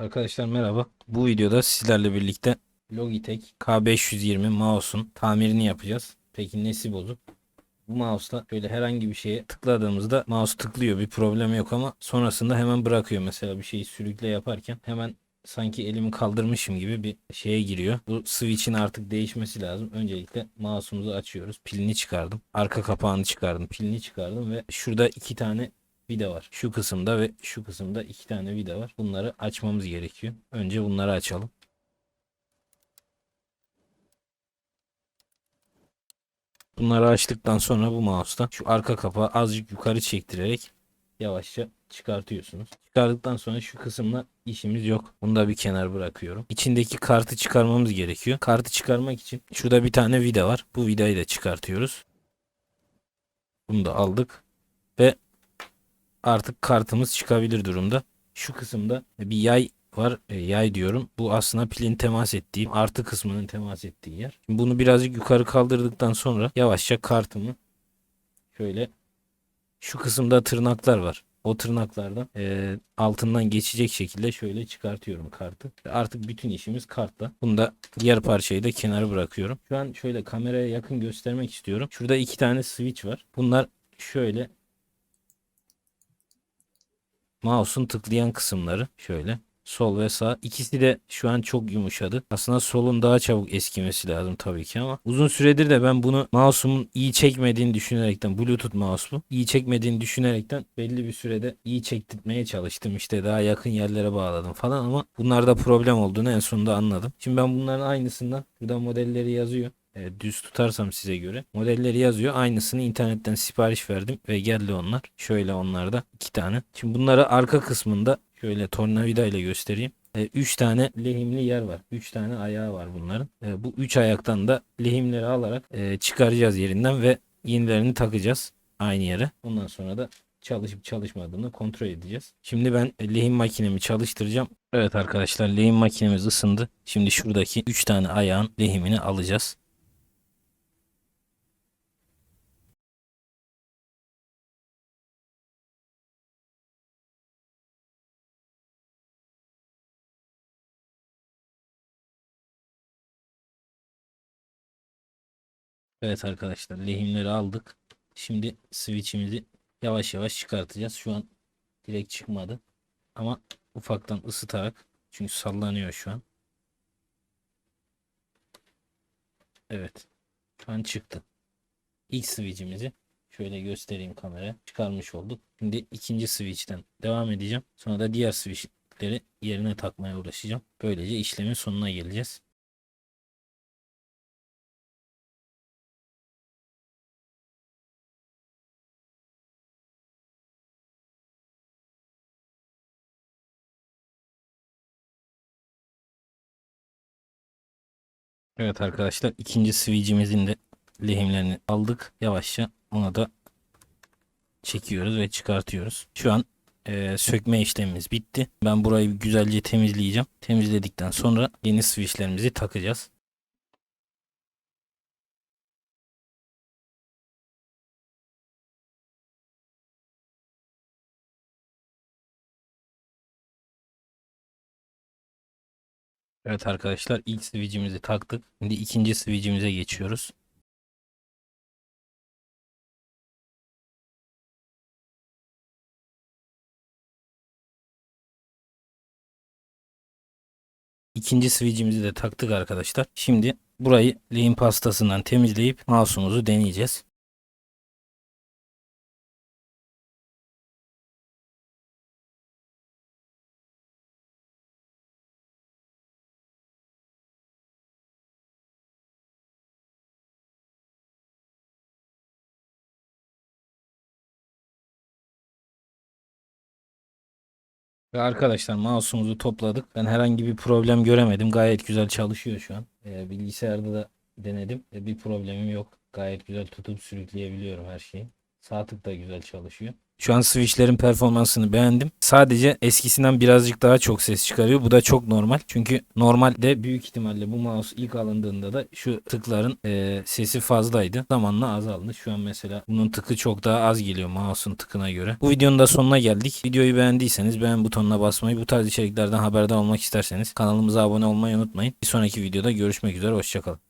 Arkadaşlar merhaba. Bu videoda sizlerle birlikte Logitech K520 mouse'un tamirini yapacağız. Peki nesi bozuk? Bu mouse'la böyle herhangi bir şeye tıkladığımızda mouse tıklıyor bir problem yok ama sonrasında hemen bırakıyor. Mesela bir şeyi sürükle yaparken hemen sanki elimi kaldırmışım gibi bir şeye giriyor. Bu switch'in artık değişmesi lazım. Öncelikle mouse'umuzu açıyoruz. Pilini çıkardım. Arka kapağını çıkardım. Pilini çıkardım ve şurada iki tane vida var. Şu kısımda ve şu kısımda iki tane vida var. Bunları açmamız gerekiyor. Önce bunları açalım. Bunları açtıktan sonra bu mouse'da şu arka kapağı azıcık yukarı çektirerek yavaşça çıkartıyorsunuz. Çıkardıktan sonra şu kısımla işimiz yok. Bunu da bir kenar bırakıyorum. İçindeki kartı çıkarmamız gerekiyor. Kartı çıkarmak için şurada bir tane vida var. Bu vidayı da çıkartıyoruz. Bunu da aldık. Ve artık kartımız çıkabilir durumda. Şu kısımda bir yay var. E, yay diyorum. Bu aslında pilin temas ettiği artı kısmının temas ettiği yer. Şimdi bunu birazcık yukarı kaldırdıktan sonra yavaşça kartımı şöyle şu kısımda tırnaklar var. O tırnaklardan e, altından geçecek şekilde şöyle çıkartıyorum kartı. Artık bütün işimiz kartla. Bunu da diğer parçayı da kenara bırakıyorum. Şu an şöyle kameraya yakın göstermek istiyorum. Şurada iki tane switch var. Bunlar şöyle mouse'un tıklayan kısımları şöyle sol ve sağ ikisi de şu an çok yumuşadı. Aslında solun daha çabuk eskimesi lazım tabii ki ama uzun süredir de ben bunu mouse'umun iyi çekmediğini düşünerekten Bluetooth mouse bu. iyi çekmediğini düşünerekten belli bir sürede iyi çektirtmeye çalıştım. İşte daha yakın yerlere bağladım falan ama bunlarda problem olduğunu en sonunda anladım. Şimdi ben bunların aynısından burada modelleri yazıyor. E, düz tutarsam size göre modelleri yazıyor. Aynısını internetten sipariş verdim ve geldi onlar. Şöyle onlar da iki tane. Şimdi bunları arka kısmında şöyle tornavida ile göstereyim. 3 tane lehimli yer var. 3 tane ayağı var bunların. E, bu 3 ayaktan da lehimleri alarak e, çıkaracağız yerinden ve yenilerini takacağız aynı yere. Ondan sonra da çalışıp çalışmadığını kontrol edeceğiz. Şimdi ben lehim makinemi çalıştıracağım. Evet arkadaşlar lehim makinemiz ısındı. Şimdi şuradaki 3 tane ayağın lehimini alacağız. Evet arkadaşlar lehimleri aldık. Şimdi switch'imizi yavaş yavaş çıkartacağız. Şu an direkt çıkmadı. Ama ufaktan ısıtarak çünkü sallanıyor şu an. Evet. Şu an çıktı. İlk switch'imizi şöyle göstereyim kameraya. Çıkarmış olduk. Şimdi ikinci switch'ten devam edeceğim. Sonra da diğer switch'leri yerine takmaya uğraşacağım. Böylece işlemin sonuna geleceğiz. Evet arkadaşlar ikinci switch'imizin de lehimlerini aldık. Yavaşça ona da çekiyoruz ve çıkartıyoruz. Şu an e, sökme işlemimiz bitti. Ben burayı güzelce temizleyeceğim. Temizledikten sonra yeni switch'lerimizi takacağız. Evet arkadaşlar ilk switch'imizi taktık. Şimdi ikinci switch'imize geçiyoruz. İkinci switch'imizi de taktık arkadaşlar. Şimdi burayı lehim pastasından temizleyip mouse'umuzu deneyeceğiz. Ve arkadaşlar mouse'umuzu topladık. Ben herhangi bir problem göremedim. Gayet güzel çalışıyor şu an. Ee, bilgisayarda da denedim. Ee, bir problemim yok. Gayet güzel tutup sürükleyebiliyorum her şeyi. Sağ tık da güzel çalışıyor. Şu an switchlerin performansını beğendim. Sadece eskisinden birazcık daha çok ses çıkarıyor. Bu da çok normal. Çünkü normalde büyük ihtimalle bu mouse ilk alındığında da şu tıkların e, sesi fazlaydı. Zamanla azaldı. Şu an mesela bunun tıkı çok daha az geliyor mouse'un tıkına göre. Bu videonun da sonuna geldik. Videoyu beğendiyseniz beğen butonuna basmayı, bu tarz içeriklerden haberdar olmak isterseniz kanalımıza abone olmayı unutmayın. Bir sonraki videoda görüşmek üzere. Hoşçakalın.